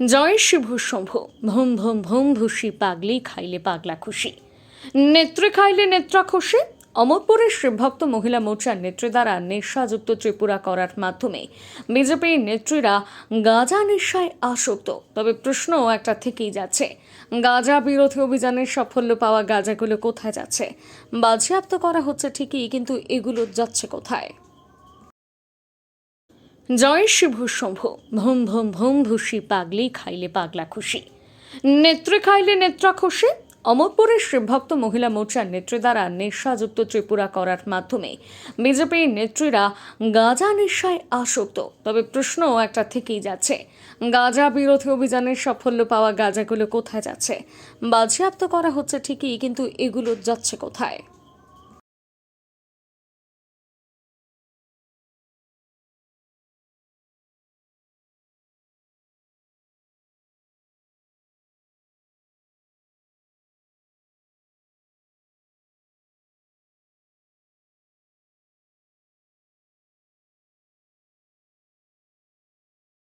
জয় শিব শম্ভু। ভুম ভুম ভুম ভুসি পাগলি খাইলে পাগলা খুশি। নেত্রে খাইলে নেত্রা খুশি অমরপুরের শিবভক্ত মহিলা মোর্চার নেত্রী দ্বারা নেশাযুক্ত ত্রিপুরা করার মাধ্যমে বিজেপির নেত্রীরা গাঁজা নেশায় আসক্ত। তবে প্রশ্ন একটা থেকেই যাচ্ছে, গাঁজা বিরোধী অভিযানের সাফল্য পাওয়া গাঁজাগুলো কোথায় যাচ্ছে? বাজেয়াপ্ত করা হচ্ছে ঠিকই, কিন্তু এগুলো যাচ্ছে কোথায়? জয় শিব শম্ভু। ভুম ভুম ভুম ভুসি পাগলি খাইলে পাগলা খুশি। নেত্রে খাইলে নেত্রা খুশি অমরপুরের শিবভক্ত মহিলা মোর্চার নেত্রী দ্বারা নেশাযুক্ত ত্রিপুরা করার মাধ্যমে বিজেপির নেত্রীরা গাঁজা নেশায় আসক্ত। তবে প্রশ্ন একটা থেকেই যাচ্ছে, গাঁজা বিরোধী অভিযানের সাফল্য পাওয়া গাঁজাগুলো কোথায় যাচ্ছে? বাজেয়াপ্ত করা হচ্ছে ঠিকই, কিন্তু এগুলো যাচ্ছে কোথায়?